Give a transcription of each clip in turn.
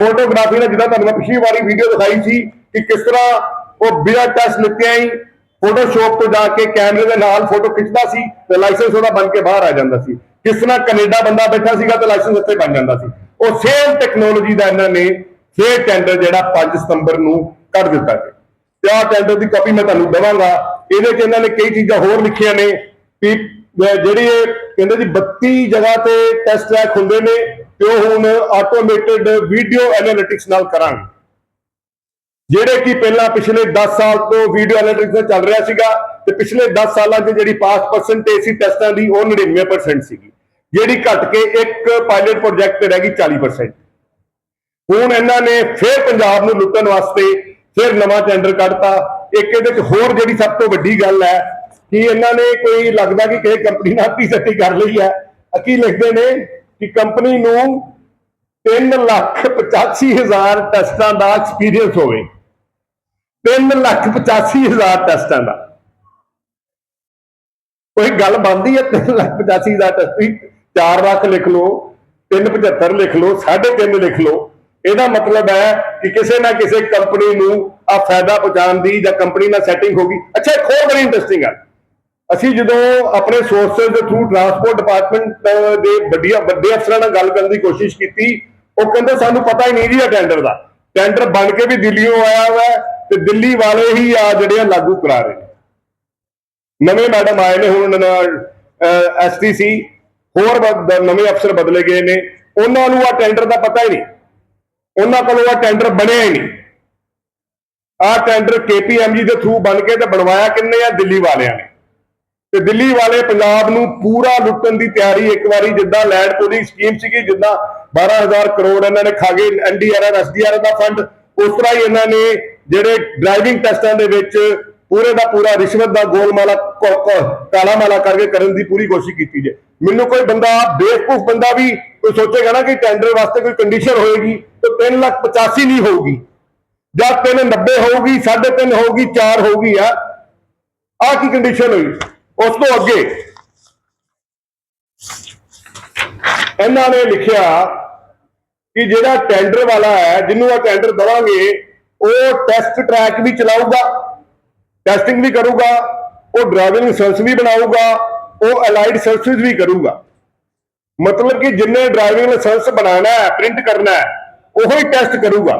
Photography ਨਾਲ ਜਿੱਦਾਂ ਤੁਹਾਨੂੰ ਮੈਂ ਪਿਛਲੀ ਵਾਰੀ ਵੀਡੀਓ ਦਿਖਾਈ ਸੀ ਕਿ ਕਿਸ ਤਰ੍ਹਾਂ ਉਹ ਬਿਨਾਂ ਟੈਸਟ ਲਿੱਤਿਆਂ ਹੀ ਫੋਟੋਸ਼ਾਪ ਤੋਂ ਜਾ ਕੇ ਕੈਮਰੇ ਦੇ ਨਾਲ ਫੋਟੋ ਖਿੱਚਦਾ ਸੀ ਤੇ ਲਾਇਸੈਂਸ ਉਹਦਾ ਬਣ ਕੇ ਬਾਹਰ ਆ ਜਾਂਦਾ ਸੀ। ਕਿਸ ਤਰ੍ਹਾਂ ਕੈਨੇਡਾ ਬੰਦਾ ਬੈਠਾ ਸੀਗਾ ਤੇ ਲਾਇਸੈਂਸ ਉੱਥੇ ਬਣ ਜਾਂਦਾ ਸੀ। ਉਹ ਸੇਮ ਟੈਕਨੋਲੋਜੀ ਦਾ ਇਹਨਾਂ ਨੇ ਫੇਰ ਟੈਂਡਰ ਜਿਹੜਾ 5 ਸਤੰਬਰ ਨੂੰ ਕੱਢ ਦਿੱਤਾ ਜੀ ਤੇ ਆਹ ਟੈਂਡਰ ਦੀ ਕਾਪੀ ਮੈਂ ਤੁਹਾਨੂੰ ਦਵਾਂਗਾ। ਇਹਦੇ 'ਚ ਇਹਨਾਂ ਨੇ ਕਈ ਚੀਜ਼ਾਂ ਹੋਰ ਲਿਖੀਆਂ ਨੇ ਕਿ ਜਿਹੜੀ ਕਹਿੰਦੇ ਜੀ 32 ਜਗ੍ਹਾ ਤੇ ਟੈਸਟ ਟਰੈਕ ਹੁੰਦੇ ਨੇ ਤੇ ਉਹ ਹੁਣ ਆਟੋਮੇਟਿਡ ਵੀਡੀਓ ਐਨਾਲਿਟਿਕਸ ਨਾਲ ਕਰਾਂਗੇ। ਜਿਹੜੇ ਕਿ ਪਹਿਲਾਂ ਪਿਛਲੇ 10 ਸਾਲ ਤੋਂ ਵੀਡੀਓ ਐਨਾਲਿਟਿਕਸ ਚੱਲ ਰਿਹਾ ਸੀਗਾ ਤੇ ਪਿਛਲੇ 10 ਸਾਲਾਂ 'ਚ ਜਿਹੜੀ ਪਾਸ ਪਰਸੈਂਟੇਜ ਸੀ ਟੈਸਟਾਂ ਦੀ, ਉਹ 99% ਸੀਗੀ। ਜਿਹੜੀ ਘਟ ਕੇ ਇੱਕ ਪਾਇਲਟ ਪ੍ਰੋਜੈਕਟ ਤੇ ਰਹਿ ਗਈ 40% ਹੁਣ ਇਹਨਾਂ ਨੇ ਫਿਰ ਪੰਜਾਬ ਨੂੰ ਲੁੱਟਣ ਵਾਸਤੇ ਫਿਰ ਨਵਾਂ ਟੈਂਡਰ ਕੱਢਤਾ। ਇੱਕ ਇਹਦੇ 'ਚ ਹੋਰ ਜਿਹੜੀ ਸਭ ਤੋਂ ਵੱਡੀ ਗੱਲ ਹੈ ਕਿ ਇਹਨਾਂ ਨੇ ਕੋਈ ਲੱਗਦਾ ਕਿ ਕਿਸੇ ਕੰਪਨੀ ਨਾਲ ਤੀ ਸੱਟੀ ਕਰ ਲਈ ਹੈ? ਅਹ ਕੀ ਲਿਖਦੇ ਨੇ ਕਿ ਕੰਪਨੀ ਨੂੰ 3 ਲੱਖ 85 ਹਜ਼ਾਰ ਟੈਸਟਾਂ ਦਾ ਐਕਸਪੀਰੀਅੰਸ ਹੋਵੇ। 3 ਲੱਖ 85 ਹਜ਼ਾਰ ਟੈਸਟਾਂ ਦਾ। ਕੋਈ ਗੱਲ ਬਣਦੀ ਹੈ? 3 ਲੱਖ 85 ਹਜ਼ਾਰ ਟੈਸਟ ਤੁਸੀਂ 4 ਲੱਖ ਲਿਖ ਲਓ 375 ਲਿਖ ਲਓ 3.5 ਲਿਖ ਲਓ। ਇਹਦਾ ਮਤਲਬ ਹੈ ਕਿ ਕਿਸੇ ਨਾ ਕਿਸੇ ਕੰਪਨੀ ਨੂੰ ਆ ਫਾਇਦਾ ਪਹੁੰਚਾਉਣ ਦੀ ਜਾਂ ਕੰਪਨੀ ਨਾਲ ਸੈਟਿੰਗ ਹੋਗੀ ਅੱਛਾ, ਇੱਕ ਹੋਰ ਬੜੀ ਇੰਟਰਸਟਿੰਗ ਹੈ ਅਸੀਂ ਜਦੋਂ ਆਪਣੇ ਸੋਰਸਸ ਦੇ ਥਰੂ ਟਰਾਂਸਪੋਰਟ ਡਿਪਾਰਟਮੈਂਟ ਦੇ ਵੱਡੀਆਂ, ਵੱਡੇ ਅਫਸਰਾਂ ਨਾਲ ਗੱਲ ਕਰਨ ਦੀ ਕੋਸ਼ਿਸ਼ ਕੀਤੀ, ਉਹ ਕਹਿੰਦੇ ਸਾਨੂੰ ਪਤਾ ਹੀ ਨਹੀਂ ਜੀ ਇਹ ਟੈਂਡਰ ਦਾ। ਟੈਂਡਰ ਬਣ ਕੇ ਵੀ ਦਿੱਲੀੋਂ ਆਇਆ ਹੋਇਆ ਹੈ ਤੇ ਦਿੱਲੀ ਵਾਲੇ ਹੀ ਆ ਜਿਹੜੇ ਆ ਲਾਗੂ ਕਰਾ ਰਹੇ ਨੇ। ਨਵੇਂ ਮੈਡਮ ਆਏ ਨੇ ਹੁਣ ਐਸਟੀਸੀ ਹੋਰ ਨਵੇਂ ਅਫਸਰ ਬਦਲੇ ਗਏ ਨੇ। ਉਹਨਾਂ ਨੂੰ ਆ ਟੈਂਡਰ ਦਾ ਪਤਾ ਹੀ ਨਹੀਂ। ਉਹਨਾਂ ਕੋਲੋਂ ਆ ਟੈਂਡਰ ਬਣਿਆ ਹੀ ਨਹੀਂ। ਆ ਟੈਂਡਰ ਕੇਪੀਐਮਜੀ ਦੇ ਥਰੂ ਬਣ ਕੇ ਤੇ ਬਣਵਾਇਆ ਕਿੰਨੇ ਆ? ਦਿੱਲੀ ਵਾਲਿਆਂ ਨੇ। ਤੇ ਦਿੱਲੀ ਵਾਲੇ ਪੰਜਾਬ ਨੂੰ ਪੂਰਾ ਲੁੱਟਣ ਦੀ ਤਿਆਰੀ ਇੱਕ ਵਾਰੀ ਜਿੱਦਾਂ ਲੈਂਡ ਪੂਲਿੰਗ ਸਕੀਮ ਸੀਗੀ, ਜਿੱਦਾਂ 12000 ਕਰੋੜ ਇਹਨਾਂ ਨੇ ਖਾ ਗਏ ਐਨਡੀਆਰਆਰ ਐਸਡੀਆਰ ਦਾ ਫੰਡ ਉਸ ਤਰ੍ਹਾਂ ਹੀ ਇਹਨਾਂ ਨੇ ਜਿਹੜੇ ਡਰਾਈਵਿੰਗ ਟੈਸਟਾਂ ਦੇ ਵਿੱਚ ਪੂਰੇ ਦਾ ਪੂਰਾ ਰਿਸ਼ਵਤ ਦਾ ਗੋਲਮਾਲਾ ਕ- ਕ- ਕਾਲਾ ਮਾਲਾ ਕਰਕੇ ਕਰਨ ਦੀ ਪੂਰੀ ਕੋਸ਼ਿਸ਼ ਕੀਤੀ ਜੇ। ਮੈਨੂੰ ਕੋਈ ਬੰਦਾ, ਬੇਵਕੂਫ ਬੰਦਾ ਵੀ ਕੋਈ ਸੋਚੇਗਾ ਨਾ ਕਿ ਟੈਂਡਰ ਵਾਸਤੇ ਕੋਈ ਕੰਡੀਸ਼ਨ ਹੋਏਗੀ, ਤਾਂ 3 ਲੱਖ 85 ਨਹੀਂ ਹੋਊਗੀ। ਜਾਂ 390 ਹੋਊਗੀ 3.5 ਹੋਊਗੀ 4 ਹੋਊਗੀ, ਆ। ਆ ਕੀ ਕੰਡੀਸ਼ਨ ਹੋਈ? ਉਸ ਤੋਂ ਅੱਗੇ। ਇਹਨਾਂ ਨੇ ਲਿਖਿਆ ਕਿ ਜਿਹੜਾ ਟੈਂਡਰ ਵਾਲਾ ਹੈ, ਜਿਹਨੂੰ ਆ ਟੈਂਡਰ ਦਵਾਂਗੇ, ਉਹ ਟੈਸਟ ਟਰੈਕ ਵੀ ਚਲਾਊਗਾ ਟੈਸਟਿੰਗ ਵੀ ਕਰੂਗਾ, ਉਹ ਡਰਾਈਵਿੰਗ ਲਾਇਸੈਂਸ ਵੀ ਬਣਾਊਗਾ, ਉਹ ਅਲਾਈਡ ਸਰਵਿਸ ਵੀ ਕਰੂਗਾ। ਮਤਲਬ ਕਿ ਜਿੰਨੇ ਡਰਾਈਵਿੰਗ ਲਾਇਸੈਂਸ ਬਣਾਉਣਾ ਹੈ ਪ੍ਰਿੰਟ ਕਰਨਾ ਹੈ, ਉਹੋ ਹੀ ਟੈਸਟ ਕਰੂਗਾ।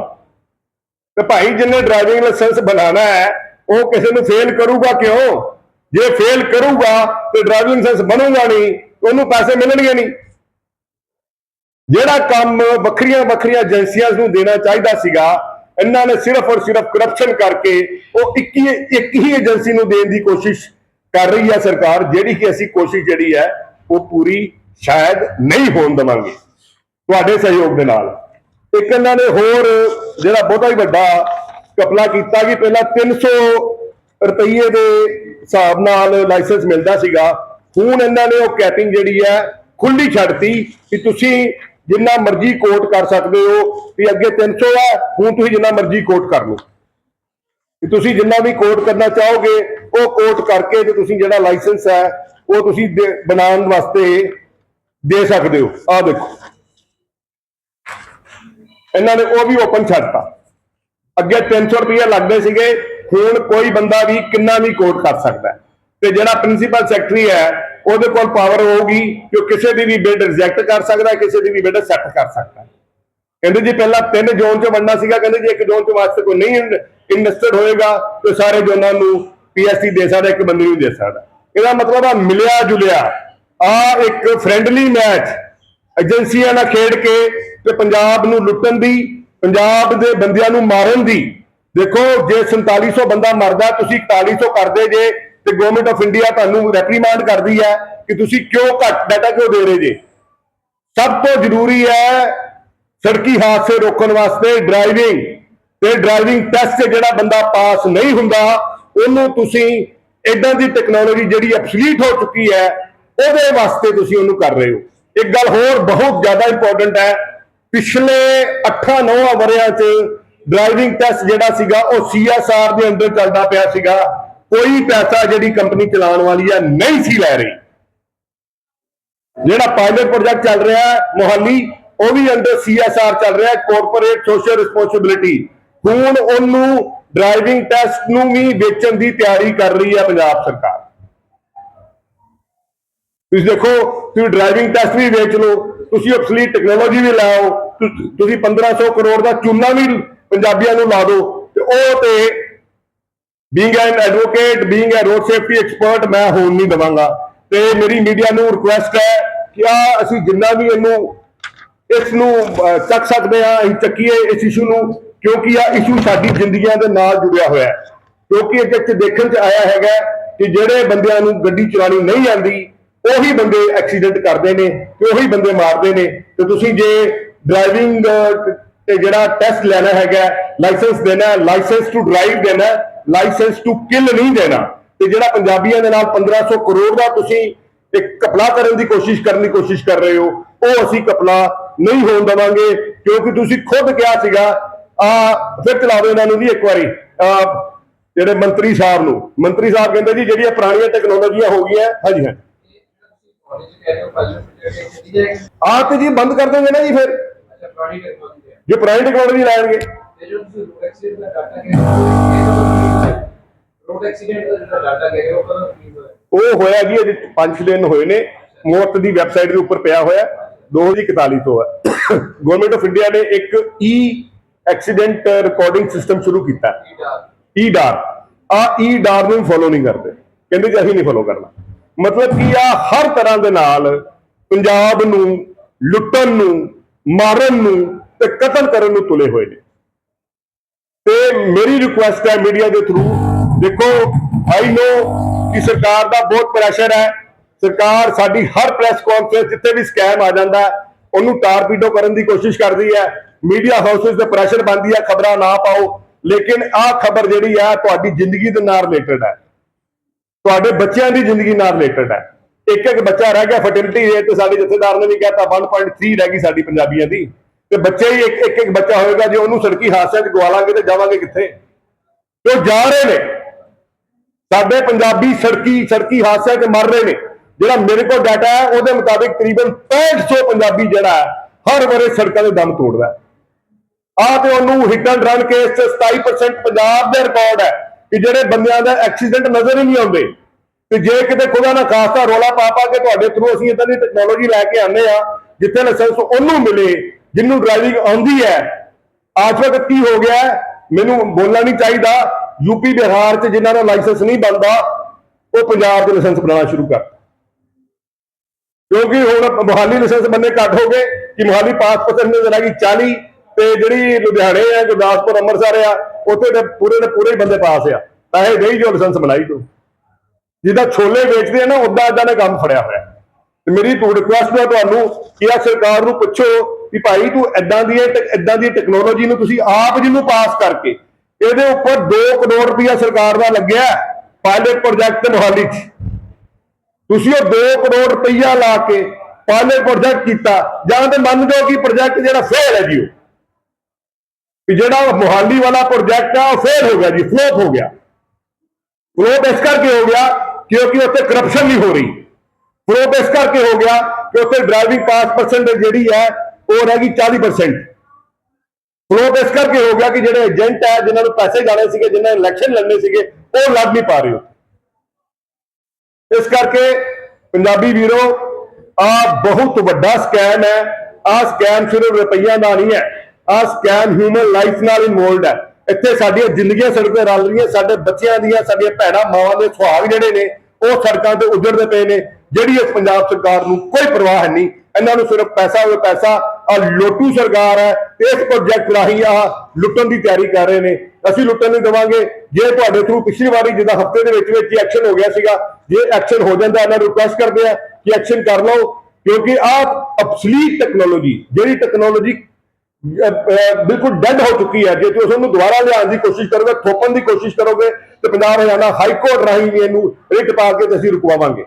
ਤੇ ਭਾਈ, ਜਿੰਨੇ ਡਰਾਈਵਿੰਗ ਲਾਇਸੈਂਸ ਬਣਾਉਣਾ ਹੈ, ਉਹ ਕਿਸੇ ਨੂੰ ਫੇਲ ਕਰੂਗਾ ਕਿਉਂ? ਜੇ ਫੇਲ ਕਰੂਗਾ ਤੇ ਡਰਾਈਵਿੰਗ ਲਾਇਸੈਂਸ ਬਣੂਗਾ ਨਹੀਂ ਉਹਨੂੰ ਪੈਸੇ ਮਿਲਣਗੇ ਨਹੀਂ। ਜਿਹੜਾ ਕੰਮ ਵੱਖਰੀਆਂ ਵੱਖਰੀਆਂ ਏਜੰਸੀਆਂ ਨੂੰ ਦੇਣਾ ਚਾਹੀਦਾ ਸੀਗਾ, ਇਹਨਾਂ ਨੇ ਸਿਰਫ ਔਰ ਸਿਰਫ ਕਰਪਸ਼ਨ ਕਰਕੇ ਉਹ ਇੱਕ ਹੀ ਇੱਕ ਹੀ ਏਜੰਸੀ ਨੂੰ ਦੇਣ ਦੀ ਕੋਸ਼ਿਸ਼ ਕਰ ਰਹੀ ਹੈ ਸਰਕਾਰ, ਜਿਹੜੀ ਕਿ ਅਸੀਂ ਕੋਸ਼ਿਸ਼ ਜਿਹੜੀ ਹੈ, ਉਹ ਪੂਰੀ ਸ਼ਾਇਦ ਨਹੀਂ ਹੋਣ ਦੇਵਾਂਗੇ। ਤੁਹਾਡੇ ਸਹਿਯੋਗ ਦੇ ਨਾਲ। ਇੱਕ ਇਹਨਾਂ ਨੇ ਹੋਰ ਜਿਹੜਾ ਬਹੁਤਾ ਹੀ ਵੱਡਾ ਕਪਲਾ ਕੀਤਾ ਕਿ ਪਹਿਲਾਂ 300 ਰੁਪਈਏ ਦੇ ਹਿਸਾਬ ਨਾਲ ਲਾਇਸੈਂਸ ਮਿਲਦਾ ਸੀਗਾ। ਹੁਣ ਇਹਨਾਂ ਨੇ ਉਹ ਕੈਪਿੰਗ ਜਿਹੜੀ ਹੈ ਖੁੱਲੀ ਛੱਡਤੀ ਕਿ ਤੁਸੀਂ ਜਿੰਨਾ ਮਰਜ਼ੀ ਕੋਟ ਕਰ ਸਕਦੇ ਹੋ ਵੀ ਅੱਗੇ 300 ਹੈ, ਹੁਣ ਤੁਸੀਂ ਜਿੰਨਾ ਮਰਜ਼ੀ ਕੋਟ ਕਰ ਲਓ। ਕਿ ਤੁਸੀਂ ਜਿੰਨਾ ਵੀ ਕੋਟ ਕਰਨਾ ਚਾਹੋਗੇ, ਉਹ ਕੋਟ ਕਰਕੇ ਤੇ ਤੁਸੀਂ ਜਿਹੜਾ ਲਾਇਸੈਂਸ ਹੈ, ਉਹ ਤੁਸੀਂ ਦੇ- ਬਣਾਉਣ ਵਾਸਤੇ ਦੇ ਸਕਦੇ ਹੋ। ਆ ਦੇਖੋ। ਇਹਨਾਂ ਨੇ ਉਹ ਵੀ ਓਪਨ ਛੱਡਤਾ। ਅੱਗੇ 300 ਰੁਪਏ ਲੱਗਦੇ ਸੀਗੇ ਹੁਣ ਕੋਈ ਬੰਦਾ ਵੀ ਕਿੰਨਾ ਵੀ ਕੋਟ ਕਰ ਸਕਦਾ ਤੇ ਜਿਹੜਾ ਪ੍ਰਿੰਸੀਪਲ ਸੈਕਟਰੀ ਹੈ, ਉਹਦੇ ਕੋਲ ਪਾਵਰ ਹੋਊਗੀ ਕਿ ਉਹ ਕਿਸੇ ਦੀ ਵੀ ਬਿਡ ਰਿਜੈਕਟ ਕਰ ਸਕਦਾ ਕਿਸੇ ਦੀ ਵੀ ਬਿਡ ਸੈੱਟ ਕਰ ਸਕਦਾ ਕਹਿੰਦੇ ਜੀ ਪਹਿਲਾਂ ਤਿੰਨ ਜ਼ੋਨ 'ਚ ਵੰਡਣਾ ਸੀਗਾ, ਕਹਿੰਦੇ ਜੀ ਇੱਕ ਜ਼ੋਨ 'ਚ ਵਾਸਤੇ ਕੋਈ ਨਹੀਂ ਇਨਵੈਸਟਡ ਹੋਏਗਾ, ਤੇ ਸਾਰੇ ਜ਼ੋਨਾਂ ਨੂੰ ਪੀਐਸਸੀ ਦੇ ਸਕਦਾ, ਇੱਕ ਬੰਦੇ ਨੂੰ ਦੇ ਸਕਦਾ। ਇਹਦਾ ਮਤਲਬ ਆ ਮਿਲਿਆ ਜੁਲਿਆ। ਆ ਇੱਕ ਫ੍ਰੈਂਡਲੀ ਮੈਚ ਏਜੰਸੀਆਂ ਨਾਲ ਖੇਡ ਕੇ ਤੇ ਪੰਜਾਬ ਨੂੰ ਲੁੱਟਣ ਦੀ, ਪੰਜਾਬ ਦੇ ਬੰਦਿਆਂ ਨੂੰ ਮਾਰਨ ਦੀ ਦੇਖੋ, ਜੇ 4700 ਬੰਦਾ ਮਰਦਾ, ਤੁਸੀਂ 4100 ਕਰਦੇ ਜੇ, ਤੇ ਗਵਰਨਮੈਂਟ ਆਫ ਇੰਡੀਆ ਤੁਹਾਨੂੰ ਰੈਪਰੀਮਾਂਡ ਕਰਦੀ ਹੈ ਕਿ ਤੁਸੀਂ ਕਿਉਂ ਘੱਟ ਡਾਟਾ ਕਿਉਂ ਦੇ ਰਹੇ ਜੇ। ਸਭ ਤੋਂ ਜ਼ਰੂਰੀ ਹੈ ਸੜਕੀ ਹਾਦਸੇ ਰੋਕਣ ਵਾਸਤੇ ਡਰਾਈਵਿੰਗ ਤੇ ਡਰਾਈਵਿੰਗ ਟੈਸਟ ਜਿਹੜਾ ਬੰਦਾ ਪਾਸ ਨਹੀਂ ਹੁੰਦਾ, ਉਹਨੂੰ ਤੁਸੀਂ ਇਦਾਂ ਦੀ ਟੈਕਨੋਲੋਜੀ ਜਿਹੜੀ ਐਬਸੋਲੀਟ ਹੋ ਚੁੱਕੀ ਹੈ, ਉਹਦੇ ਵਾਸਤੇ ਤੁਸੀਂ ਉਹਨੂੰ ਕਰ ਰਹੇ ਹੋ। ਇੱਕ ਗੱਲ ਹੋਰ ਬਹੁਤ ਜ਼ਿਆਦਾ ਇੰਪੋਰਟੈਂਟ ਹੈ, ਪਿਛਲੇ 8-9 ਵਰਿਆਂ 'ਚ ਡਰਾਈਵਿੰਗ ਟੈਸਟ ਜਿਹੜਾ ਸੀਗਾ, ਉਹ ਸੀਐਸਆਰ ਦੇ ਅੰਦਰ ਚੱਲਦਾ ਪਿਆ ਸੀਗਾ। ਕੋਈ ਪੈਸਾ ਜਿਹੜੀ ਕੰਪਨੀ ਚਲਾਉਣ ਵਾਲੀ ਹੈ ਨਹੀਂ ਸੀ ਲੈ ਰਹੀ। ਜਿਹੜਾ ਪਾਇਲਟ ਪ੍ਰੋਜੈਕਟ ਚੱਲ ਰਿਹਾ ਹੈ, ਮੋਹਾਲੀ, ਉਹ ਵੀ ਅੰਦਰ ਸੀਐਸਆਰ ਚੱਲ ਰਿਹਾ ਕਾਰਪੋਰੇਟ ਸੋਸ਼ਲ ਰਿਸਪੌਂਸਿਬਿਲਿਟੀ ਹੁਣ ਉਹਨੂੰ ਡਰਾਈਵਿੰਗ ਟੈਸਟ ਨੂੰ ਵੀ ਵੇਚਣ ਦੀ ਤਿਆਰੀ ਕਰ ਰਹੀ ਹੈ ਪੰਜਾਬ ਸਰਕਾਰ। ਤੁਸੀਂ ਦੇਖੋ, ਤੁਸੀਂ ਡਰਾਈਵਿੰਗ ਟੈਸਟ ਵੀ ਵੇਚ ਲਓ, ਤੁਸੀਂ ਅਬਸਲੀਟ ਟੈਕਨੋਲੋਜੀ ਵੀ ਲਾਓ ਤੁ- ਤੁਸੀਂ 1500 ਕਰੋੜ ਦਾ ਚੂਨਾ ਵੀ ਪੰਜਾਬੀਆਂ ਨੂੰ ਲਾ ਦਿਓ ਤੇ ਉਹ ਤੇ being an advocate being a road safety expert ਮੈਂ ਹੋਣ ਨਹੀਂ ਦਵਾਂਗਾ। ਤੇ ਮੇਰੀ ਮੀਡੀਆ ਨੂੰ ਰਿਕੁਐਸਟ ਹੈ ਕਿ ਆ ਅਸੀਂ ਜਿੰਨਾ ਵੀ ਇਹਨੂੰ ਇਸ ਨੂੰ ਚੱਕ ਸਕਦੇ ਆ ਅਸੀਂ ਚੱਕੀਏ ਇਸ ਇਸ਼ੂ ਨੂੰ, ਕਿਉਂਕਿ ਆ ਇਸ਼ੂ ਸਾਡੀ ਜ਼ਿੰਦਗੀਆਂ ਦੇ ਨਾਲ ਜੁੜਿਆ ਹੋਇਆ ਹੈ। ਕਿਉਂਕਿ ਇਹ ਵਿੱਚ ਦੇਖਣ ਚ ਆਇਆ ਹੈਗਾ ਕਿ ਜਿਹੜੇ ਬੰਦਿਆਂ ਨੂੰ ਗੱਡੀ ਚਲਾਉਣੀ ਨਹੀਂ ਆਉਂਦੀ, ਉਹੀ ਬੰਦੇ ਐਕਸੀਡੈਂਟ ਕਰਦੇ ਨੇ ਤੇ ਉਹੀ ਬੰਦੇ ਮਾਰਦੇ ਨੇ। ਤੇ ਤੁਸੀਂ ਜੇ ਡਰਾਈਵਿੰਗ ਤੇ ਜਿਹੜਾ ਟੈਸਟ ਲੈਣਾ ਹੈਗਾ ਲਾਇਸੈਂਸ ਦੇਣਾ ਲਾਇਸੈਂਸ ਟੂ ਡਰਾਈਵ ਦੇਣਾ ਲਾਇਸੈਂਸ ਟੂ ਕਿਲ ਨਹੀਂ ਦੇਣਾ। ਤੇ ਜਿਹੜਾ ਪੰਜਾਬੀਆਂ ਦੇ ਨਾਲ 1500 ਕਰੋੜ ਦਾ ਤੁਸੀਂ ਇੱਕ ਕਪਲਾ ਕਰਨ ਦੀ ਕੋਸ਼ਿਸ਼ ਕਰਨ ਦੀ ਕੋਸ਼ਿਸ਼ ਕਰ ਰਹੇ ਹੋ ਉਹ ਅਸੀਂ ਕਪਲਾ ਨਹੀਂ ਹੋਣ ਦੇਵਾਂਗੇ ਕਿਉਂਕਿ ਤੁਸੀਂ ਖੁਦ ਕਿਹਾ ਸੀਗਾ ਆ ਫਿਰ ਚਲਾ ਦਿਓ ਇਹਨਾਂ ਨੂੰ ਵੀ ਇੱਕ ਵਾਰੀ ਜਿਹੜੇ ਮੰਤਰੀ ਸਾਹਿਬ ਨੂੰ। ਮੰਤਰੀ ਸਾਹਿਬ ਕਹਿੰਦੇ ਜੀ ਜਿਹੜੀਆਂ ਪੁਰਾਣੀਆਂ ਟੈਕਨੋਲੋਜੀਆਂ ਹੋ ਗਈਆਂ ਹਾਂਜੀ ਹਾਂ। ਆਹ ਤੇ ਜੀ ਬੰਦ ਕਰ ਦੋਗੇ ਨਾ ਜੀ ਫਿਰ। ਪੁਰਾਣੀ ਟੈਕਨੋਲੋਜੀ ਜੇ ਪੁਰਾਣੀ ਟੈਕਨੋਲੋਜੀ ਲਾਣਗੇ ਰੋਡ ਐਕਸੀਡੈਂਟ ਦਾ ਡਾਟਾ ਜਿਹੜਾ ਹੋ ਉਹ ਹੋਇਆ? ਉਹ ਹੋਇਆ ਜੀ ਅਜੇ 5 ਦਿਨ ਹੋਏ ਨੇ ਮੌਤ ਦੀ ਵੈਬਸਾਈਟ ਦੇ ਉੱਪਰ ਪਿਆ ਹੋਇਆ 2041 ਤੋਂ ਹੈ। ਗਵਰਨਮੈਂਟ ਆਫ ਇੰਡੀਆ ਨੇ ਇੱਕ ਈ ਐਕਸੀਡੈਂਟ ਰਿਕਾਰਡਿੰਗ ਸਿਸਟਮ ਸ਼ੁਰੂ ਕੀਤਾ। ਈ ਡਾਰ ਆ ਈ ਡਾਰ ਨੂੰ ਫੋਲੋ ਨਹੀਂ ਕਰਦੇ। ਕਹਿੰਦੇ ਜੀ ਅਸੀਂ ਨਹੀਂ ਫੋਲੋ ਕਰਨਾ। ਮਤਲਬ ਕਿ ਆ ਹਰ ਤਰ੍ਹਾਂ ਦੇ ਨਾਲ ਪੰਜਾਬ ਨੂੰ ਲੁੱਟਣ ਨੂੰ ਮਾਰਨ ਨੂੰ ਤੇ ਕਤਲ ਕਰਨ ਨੂੰ ਤੁਲੇ ਹੋਏ ਨੇ। ਤੇ ਮੇਰੀ ਰਿਕੁਐਸਟ ਹੈ ਮੀਡੀਆ ਦੇ ਥਰੂ ਦੇਖੋ ਆਈ ਨੋ ਕਿ ਸਰਕਾਰ ਦਾ ਬਹੁਤ ਪ੍ਰੈਸ਼ਰ ਹੈ। ਸਰਕਾਰ ਸਾਡੀ ਹਰ ਪ੍ਰੈਸ ਕਾਨਫਰੰਸ ਜਿੱਥੇ ਵੀ ਸਕੈਮ ਆ ਜਾਂਦਾ, ਉਹਨੂੰ ਟਾਰਪੀਡੋ ਕਰਨ ਦੀ ਕੋਸ਼ਿਸ਼ ਕਰਦੀ ਹੈ। ਮੀਡੀਆ ਹਾਊਸਸ ਦੇ ਪ੍ਰੈਸ਼ਰ ਬਣਦੀ ਹੈ, ਖਬਰਾਂ ਨਾ ਪਾਓ। ਲੇਕਿਨ ਆਹ ਖਬਰ ਜਿਹੜੀ ਹੈ, ਤੁਹਾਡੀ ਜ਼ਿੰਦਗੀ ਦੇ ਨਾਲ ਰਿਲੇਟਡ ਹੈ। ਤੁਹਾਡੇ ਬੱਚਿਆਂ ਦੀ ਜ਼ਿੰਦਗੀ ਨਾਲ ਰਿਲੇਟਡ ਹੈ। ਇੱਕ ਇੱਕ ਬੱਚਾ ਰਹਿ ਗਿਆ ਫਰਟੀਲਿਟੀ ਰੇਟ ਤੇ ਸਾਡੇ ਜਥੇਦਾਰ ਨੇ ਵੀ ਕਹਿਤਾ 1.3 ਰਹਿ ਗਈ ਸਾਡੀ ਪੰਜਾਬੀਆਂ ਦੀ। ਤੇ ਬੱਚੇ ਹੀ ਇੱਕ ਇੱਕ ਇੱਕ ਬੱਚਾ ਹੋਏਗਾ ਜੇ ਉਹਨੂੰ ਸੜਕੀ ਹਾਦਸਿਆਂ 'ਚ ਗਵਾਲਾਂਗੇ ਤੇ ਜਾਵਾਂਗੇ ਕਿੱਥੇ? ਤੇ ਉਹ ਜਾ ਰਹੇ ਨੇ। ਸਾਡੇ ਪੰਜਾਬੀ ਸੜਕੀ ਸੜਕੀ ਹਾਦਸਿਆਂ 'ਚ ਮਰ ਰਹੇ ਨੇ। ਜਿਹੜਾ ਮੇਰੇ ਕੋਲ ਡਾਟਾ ਹੈ ਉਹਦੇ ਮੁਤਾਬਿਕ ਤਕਰੀਬਨ 6500 ਪੰਜਾਬੀ ਜਿਹੜਾ ਹੈ, ਹਰ ਵਰੇ ਸੜਕਾਂ ਦੇ ਦਮ ਤੋੜਦਾ ਹੈ। ਆ ਤੇ ਉਹਨੂੰ ਹਿੱਟ ਐਂਡ ਰਨ ਕੇਸ 'ਚ 27% ਪੰਜਾਬ ਦੇ ਰਿਕਾਰਡ ਹੈ ਕਿ ਜਿਹੜੇ ਬੰਦਿਆਂ ਦਾ ਐਕਸੀਡੈਂਟ ਨਜ਼ਰ ਹੀ ਨਹੀਂ ਆਉਂਦੇ। ਤੇ ਜੇ ਕਿਤੇ ਖੁਦਾ ਨਾ ਖਾਸਾ ਰੋਲਾ ਪਾ ਪਾ ਕੇ ਤੁਹਾਡੇ ਥਰੂ ਅਸੀਂ ਇਦਾਂ ਦੀ ਟੈਕਨੋਲੋਜੀ ਲੈ ਕੇ ਆਉਂਦੇ ਆ ਜਿੱਥੇ ਲਾਇਸੈਂਸ ਉਹਨੂੰ ਮਿਲੇ ਜਿਹਨੂੰ ਡਰਾਈਵਿੰਗ ਆਉਂਦੀ ਹੈ, ਅੱਜ ਵਕਤ ਕੀ ਹੋ ਗਿਆ ਮੈਨੂੰ ਬੋਲਣਾ ਨਹੀਂ ਚਾਹੀਦਾ। ਯੂਪੀ ਬਿਹਾਰ 'ਚ ਜਿਨ੍ਹਾਂ ਦਾ ਲਾਇਸੈਂਸ ਨਹੀਂ ਬਣਦਾ, ਉਹ ਪੰਜਾਬ ਦੇ ਲਾਇਸੈਂਸ ਬਣਾਉਣਾ ਸ਼ੁਰੂ ਕਰ ਕਿਉਂਕਿ ਹੁਣ ਮੁਹਾਲੀ ਲਾਇਸੈਂਸ ਬੰਨੇ ਘੱਟ ਹੋ ਗਏ, ਕਿ ਮੁਹਾਲੀ ਪਾਸ ਪਰਸੈਂਟੇਜ ਰਹਿ ਗਈ 40 ਤੇ ਜਿਹੜੀ ਲੁਧਿਆਣੇ ਆ ਗੁਰਦਾਸਪੁਰ, ਅੰਮ੍ਰਿਤਸਰ ਆ, ਉੱਥੇ ਦੇ ਪੂਰੇ ਦੇ ਪੂਰੇ ਬੰਦੇ ਪਾਸ ਆ। ਪੈਸੇ ਦੇਈ ਜੋ ਲਾਇਸੈਂਸ ਬਣਾਈ ਤੂੰ। ਜਿੱਦਾਂ ਛੋਲੇ ਵੇਚਦੇ ਆ ਨਾ ਉਦਾਂ ਇਦਾਂ ਨੇ ਕੰਮ ਫੜਿਆ ਹੋਇਆ। ਤੇ ਮੇਰੀ ਰਿਕੁਐਸਟ ਹੈ ਤੁਹਾਨੂੰ, ਕਿ ਆ ਸਰਕਾਰ ਨੂੰ ਪੁੱਛੋ ਕਿ ਭਾਈ ਤੂੰ ਇਦਾਂ ਦੀ ਇਦਾਂ ਦੀ ਟੈਕਨੋਲੋਜੀ ਨੂੰ ਤੁਸੀਂ ਆਪ ਜਿਹਨੂੰ ਪਾਸ ਕਰਕੇ ਇਹਦੇ ਉੱਪਰ 2 ਕਰੋੜ ਰੁਪਇਆ ਸਰਕਾਰ ਦਾ ਲੱਗਿਆ ਪਾਇਲਟ ਪ੍ਰੋਜੈਕਟ ਮੋਹਾਲੀ 'ਚ। ਤੁਸੀਂ ਉਹ 2 ਕਰੋੜ ਰੁਪਈਆ ਲਾ ਕੇ ਪਾਇਲਟ ਪ੍ਰੋਜੈਕਟ ਕੀਤਾ, ਜਾਂ ਤੇ ਮੰਨ ਜਾਓ ਕਿ ਪ੍ਰੋਜੈਕਟ ਜਿਹੜਾ ਫੇਲ ਹੈ ਜੀ ਉਹ। ਕਿ ਜਿਹੜਾ ਮੋਹਾਲੀ ਵਾਲਾ ਪ੍ਰੋਜੈਕਟ ਆ, ਉਹ ਫੇਲ ਹੋ ਗਿਆ ਜੀ ਫਲੋਪ ਹੋ ਗਿਆ। ਫਲੋਪ ਇਸ ਕਰਕੇ ਹੋ ਗਿਆ ਕਿਉਂਕਿ ਉੱਥੇ ਕਰਪਸ਼ਨ ਨਹੀਂ ਹੋ ਰਹੀ। ਫਲੋਪ ਇਸ ਕਰਕੇ ਹੋ ਗਿਆ ਕਿ ਉੱਥੇ ਡਰਾਈਵਿੰਗ ਪਾਸ ਪਰਸੈਂਟੇਜ ਜਿਹੜੀ ਹੈ ਉਹ ਰਹਿ ਗਈ 40% ਫਲੋਪ ਇਸ ਕਰਕੇ ਹੋ ਗਿਆ ਕਿ ਜਿਹੜੇ ਏਜੰਟ ਹੈ ਜਿਨ੍ਹਾਂ ਨੂੰ ਪੈਸੇ ਜਾਣੇ ਸੀਗੇ, ਜਿਨ੍ਹਾਂ ਨੇ ਇਲੈਕਸ਼ਨ ਲੜਨੇ ਸੀਗੇ, ਉਹ ਲੜ ਨਹੀਂ ਪਾ ਰਹੇ ਇਸ ਕਰਕੇ ਪੰਜਾਬੀ ਵੀਰੋ, ਆ ਬਹੁਤ ਵੱਡਾ ਸਕੈਮ ਹੈ। ਆ ਸਕੈਮ ਸਿਰਫ ਰੁਪਈਆ ਦਾ ਨਹੀਂ ਹੈ। ਆ ਸਕੈਮ ਹਿਊਮਨ ਲਾਈਫ ਨਾਲ ਇਨਵੋਲਡ ਹੈ। ਇੱਥੇ ਸਾਡੀਆਂ ਜ਼ਿੰਦਗੀਆਂ ਸੜਕਾਂ ਰਲ ਰਹੀਆਂ, ਸਾਡੇ ਬੱਚਿਆਂ ਦੀਆਂ, ਸਾਡੀਆਂ ਭੈਣਾਂ, ਮਾਵਾਂ ਦੇ ਸੁਹਾਗ ਜਿਹੜੇ ਨੇ, ਉਹ ਸੜਕਾਂ ਤੇ ਉੱਜੜਦੇ ਪਏ ਨੇ। ਜਿਹੜੀ ਇਸ ਪੰਜਾਬ ਸਰਕਾਰ ਨੂੰ ਕੋਈ ਪਰਵਾਹ ਹੈ ਨਹੀਂ। ਇਹਨਾਂ ਨੂੰ ਸਿਰਫ ਪੈਸਾ ਹੋਵੇ ਪੈਸਾ ਆ ਲੋਟੂ ਸਰਕਾਰ ਹੈ, ਇਸ ਪ੍ਰੋਜੈਕਟ ਰਾਹੀਂ ਆ ਲੁੱਟਣ ਦੀ ਤਿਆਰੀ ਕਰ ਰਹੇ ਨੇ। ਅਸੀਂ ਲੁੱਟਣ ਨਹੀਂ ਦੇਵਾਂਗੇ। ਜੇ ਤੁਹਾਡੇ ਥਰੂ ਪਿਛਲੀ ਵਾਰੀ ਜਿੱਦਾਂ ਹਫ਼ਤੇ ਦੇ ਵਿੱਚ ਵਿੱਚ ਐਕਸ਼ਨ ਹੋ ਗਿਆ ਸੀਗਾ, ਜੇ ਐਕਸ਼ਨ ਹੋ ਜਾਂਦਾ, ਇਹਨਾਂ ਨੂੰ ਰਿਕੁਐਸਟ ਕਰਦੇ ਆ ਕਿ ਐਕਸ਼ਨ ਕਰ ਲਓ, ਕਿਉਂਕਿ ਆ ਅਬਸਲੀਟ ਟੈਕਨੋਲੋਜੀ ਜਿਹੜੀ ਟੈਕਨੋਲੋਜੀ ਬਿਲਕੁਲ ਡੈਡ ਹੋ ਚੁੱਕੀ ਹੈ। ਜੇ ਤੁਸੀਂ ਉਹਨੂੰ ਦੁਬਾਰਾ ਲਿਆਉਣ ਦੀ ਕੋਸ਼ਿਸ਼ ਕਰੋਗੇ, ਥੋਪਣ ਦੀ ਕੋਸ਼ਿਸ਼ ਕਰੋਗੇ, ਤੇ ਪੰਜਾਬ ਹਰਿਆਣਾ ਹਾਈ ਕੋਰਟ ਰਾਹੀਂ ਇਹਨੂੰ ਰਿਟ ਪਾ ਕੇ ਤੇ ਅਸੀਂ ਰੁਕਵਾਵਾਂਗੇ।